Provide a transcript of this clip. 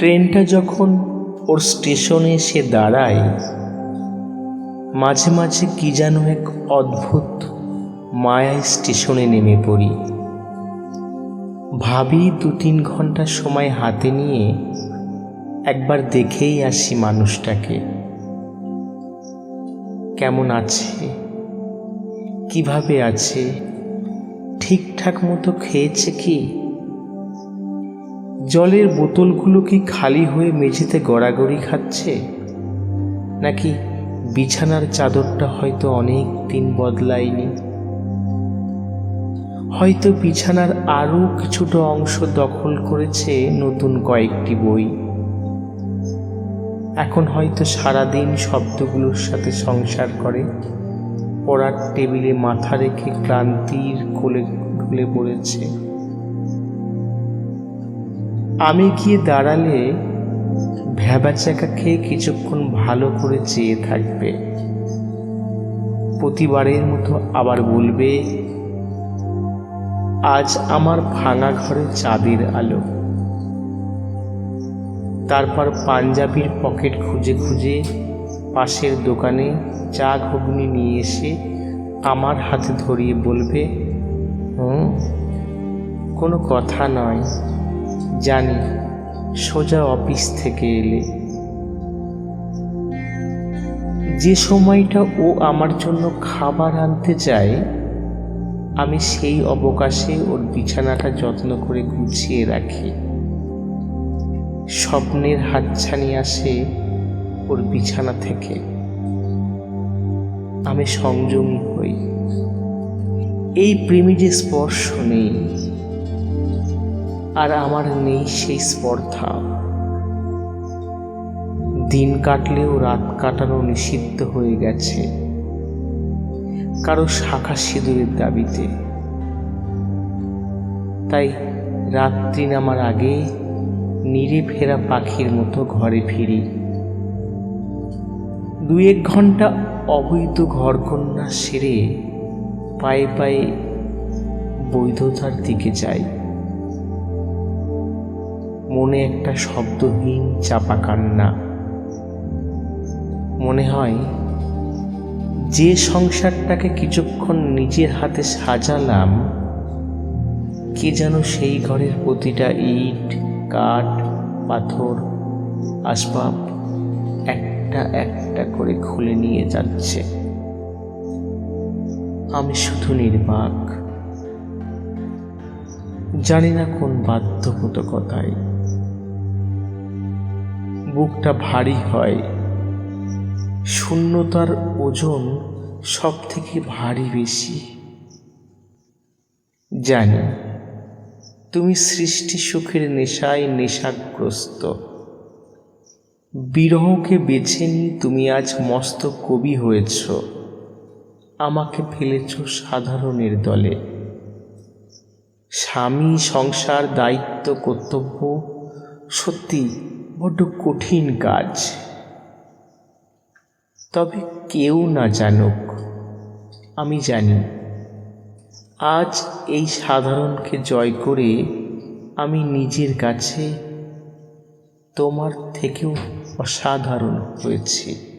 ট্রেনটা যখন ওর স্টেশনে এসে দাঁড়ায়, মাঝে মাঝে কি যেন এক অদ্ভুত মায়ায় স্টেশনে নেমে পড়ি। ভাবি দু তিন ঘণ্টা সময় হাতে নিয়ে একবার দেখেই আসি মানুষটাকে। কেমন আছে? কীভাবে আছে? ঠিকঠাক মতো খেয়েছে কি? জলের বোতলগুলো কি খালি হয়ে মেঝেতে গড়াগড়ি খাচ্ছে? নাকি বিছানার চাদরটা হয়তো অনেক দিন বদলায়নি? হয়তো বিছানার আরও কিছুটা অংশ দখল করেছে নতুন কয়েকটি বই। এখন হয়তো সারাদিন শব্দগুলোর সাথে সংসার করে। পড়ার টেবিলে মাথা রেখে ক্লান্তির কোলে ঢুলে পড়েছে। আমি গিয়ে দাঁড়ালে ভ্যাবাচাকা খেয়ে কিছুক্ষণ ভালো করে চেয়ে থাকবে। প্রতিবারের মতো আবার বলবে, আজ আমার ভাঙা ঘরে চাঁদের আলো। তারপর পাঞ্জাবির পকেট খুঁজে খুঁজে পাশের দোকানে চা ঘুগনি নিয়ে এসে আমার হাতে ধরিয়ে বলবে, হুম, কোনো কথা নয়। জানি সোজা অফিস থেকে এলে। যে সময়টা ও আমার জন্য খাবার আনতে চায় আমি সেই অবকাশে ওর বিছানাটা যত্ন করে গুছিয়ে রাখি। স্বপ্নের হাতছানি আসে ওর বিছানা থেকে। আমি সংযমী হই। এই প্রেমী যে স্পর্শ নেই আর আমার নেই সেই স্পর্ধা। দিন কাটলেও রাত কাটানো নিষিদ্ধ হয়ে গেছে কারও শাখা সিঁদুরের দাবিতে। তাই রাত্রি নামার আগে নিরে ফেরা পাখির মতো ঘরে ফিরি। দু এক ঘণ্টা অবৈধ ঘরকন্যা সেরে পায়ে পায়ে বৈধতার দিকে যাই। মনে একটা শব্দহীন চাপা কান্না। মনে হয়, যে সংসারটাকে কিছুক্ষণ নিজের হাতে সাজালাম, কে যেন সেই ঘরের প্রতিটা ইট, কাঠ, পাথর, আসবাব একটা একটা করে খুলে নিয়ে যাচ্ছে। আমি শুধু নির্বাক। জানি না কোন বাধ্যবাধকতায় বুকটা ভারী হয়। শূন্যতার ওজন সব থেকে ভারী বেশি। জানি, তুমি সৃষ্টি সুখের নেশায় নেশাগ্রস্ত। বিরহকে বেছে নিয়ে তুমি আজ মস্ত কবি হয়েছ। আমাকে ফেলেছ সাধারণের দলে। স্বামী, সংসার, দায়িত্ব, কর্তব্য, সত্যি বড্ড কঠিন কাজ। তবে কেউ না জানুক, আমি জানি। আজ এই সাধারণকে জয় করে আমি নিজের কাছে তোমার থেকেও অসাধারণ হয়েছি।